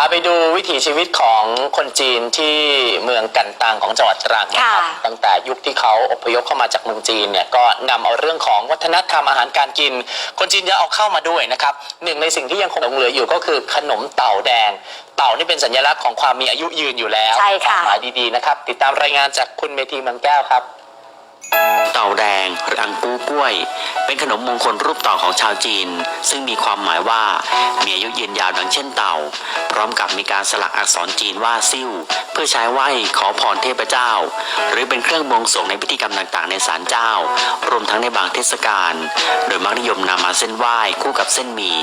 าไปดูวิถีชีวิตของคนจีนที่เมืองกันตังของจังหวัดตรังนะครับค่ะตั้งแต่ยุคที่เขาอพยพเข้ามาจากเมืองจีนเนี่ยก็นำเอาเรื่องของวัฒนธรรมอาหารการกิน คนจีนจะเอาเข้ามาด้วยนะครับหนึ่งในสิ่งที่ยังคงหลงเหลืออยู่ก็คือขนมเต่าแดง เต่านี่เป็นสัญลักษณ์ของความมีอายุยืนอยู่แล้วใช่ค่ะวามหมายดีๆนะครับติดตามรายงานจากคุณเมธีเมืองแก้วครับ เต่าแดงหรืออังปูกล้วย เป็นขนมมงคลรูปเต่าของชาวจีน ซึ่งมีความหมายว่ามีอายุยืนยาวดังเช่นเต่า พร้อมกับมีการสลักอักษรจีนว่าซิ่วเพื่อใช้ไหว้ขอพรเทพเจ้า หรือเป็นเครื่องบวงสรวงในพิธีกรรมต่างๆ ในศาลเจ้า รวมทั้งในบางเทศกาลโดยมักนิยมนำมาเส้นไหว้คู่กับเส้นหมี่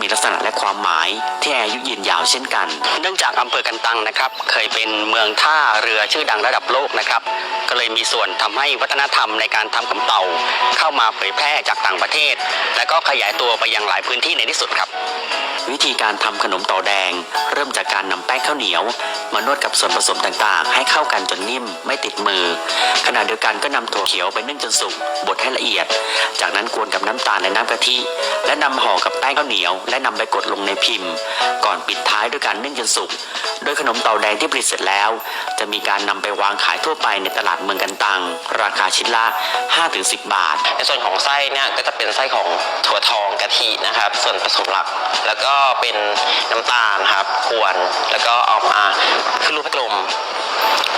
มีลักษณะและความหมายที่อายุยืนยาวเช่นกัน เนื่องจากอำเภอกันตังนะครับ เคยเป็นเมืองท่าเรือชื่อดังระดับโลกนะครับ ก็เลยมีส่วนทำให้วัฒนธรรมในการทำขนมเต่า เข้ามาเผยแพร่จากต่างประเทศ และก็ขยายตัวไปยังหลายพื้นที่ในที่สุดครับ วิธีการทำขนมเต่าแดง เริ่มจากการนำแป้งข้าวเหนียว มานวดกับส่วนผสมต่างๆ ให้เข้ากันจนนิ่มไม่ติดมือ ขณะเดียวกันก็นำถั่วเขียวไปนึ่งจนสุกบดให้ละเอียด จากนั้นกวนกับน้ำตาลและน้ำกะทิ และนำห่อกับแป้งข้าวเหนียว และนำไปกดลงในพิมพ์ ก่อนปิดท้ายด้วยการนึ่งจนสุกโดยขนมเต่าแดงที่ผลิตเสร็จแล้ว จะมีการนำไปวางขายทั่วไปในตลาดเมืองกันตังราคาชิ้นละ5-10 บาท ในส่วนของไส้เนี่ยก็จะเป็นไส้ของถั่วทองกะทินะครับ ส่วนผสมหลัก แล้วก็เป็นน้ำตาลครับกวนแล้วก็เอามาขึ้นรูปให้กลม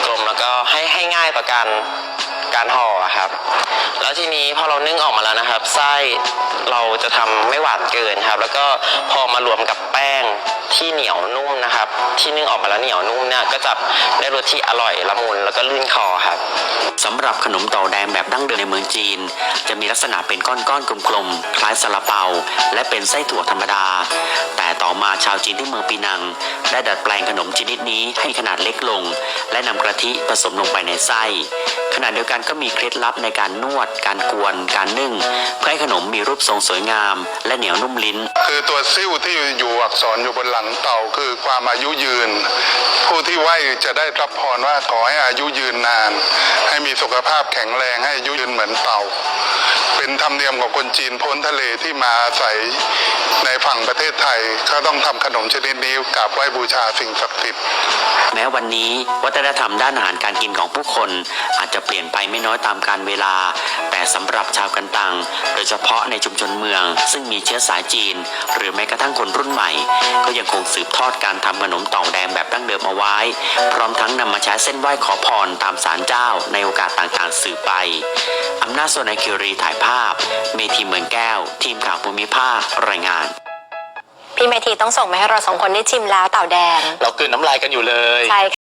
กลมแล้วก็ให้ให้ง่ายต่อการการห่อครับ แล้วทีนี้พอเรานึ่งออกมาแล้วนะครับ ไส้เราจะทำไม่หวานเกินครับ แล้วก็พอมารวมกับ ที่เหนียวนุ่มนะครับ ที่นึ่งออกมาแล้วเหนียวนุ่มเนี่ยก็จะได้รสที่อร่อยละมุนแล้วก็ลื่นคอครับสำหรับขนมเต่าแดงแบบดั้งเดิมในเมืองจีน จะมีลักษณะเป็นก้อนๆกลมๆคล้ายซาลาเปา และเป็นไส้ถั่วธรรมดา แต่ต่อมาชาวจีนที่เมืองปีนัง ได้ดัดแปลงขนมชนิดนี้ให้ขนาดเล็กลง และนำกะทิผสมลงไปในไส้ ขณะเดียวกันก็มีเคล็ดลับในการนวด การกวน การนึ่ง เพื่อให้ขนมมีรูปทรงสวยงาม และเหนียวนุ่มลิ้น คือตัวซิ่วที่อยู่อักษรอยู่บนหลังเต่าคือความอายุยืน ผู้ที่ไหวจะได้รับพรว่าขอให้อายุยืนนาน ให้มีสุขภาพแข็งแรงให้อายุยืนเหมือนเต่า เป็นธรรมเนียมของคนจีนพ้นทะเลที่มาอาศัยในฝั่งประเทศไทย ก็ต้องทำขนมชนิดนี้กราบไหว้บูชาสิ่งศักดิ์สิทธิ์แม้วันนี้วัฒนธรรมด้านอาหารการกินของผู้คน อาจจะเปลี่ยนไปไม่น้อยตามกาลเวลา แต่สำหรับชาวกันตัง โดยเฉพาะในชุมชนเมือง ซึ่งมีเชื้อสายจีน หรือแม้กระทั่งคนรุ่นใหม่ ก็ยังคงสืบทอดการทำขนมต่าแดงแบบดั้งเดิมเอาไว้ พร้อมทั้งนำมาใช้เส้นไหว้ขอพรตามศาลเจ้าในโอกาสต่างๆ สืบไปอำนาจส่วนในคิรีถ่ายภาพเมทีเมืองแก้ว ทีมข่าวภูมิภาครายงาน พี่เมธีต้องส่งมาให้เราสองคนได้ชิมแล้วเต่าแดง เรากลืนน้ำลายกันอยู่เลย ใช่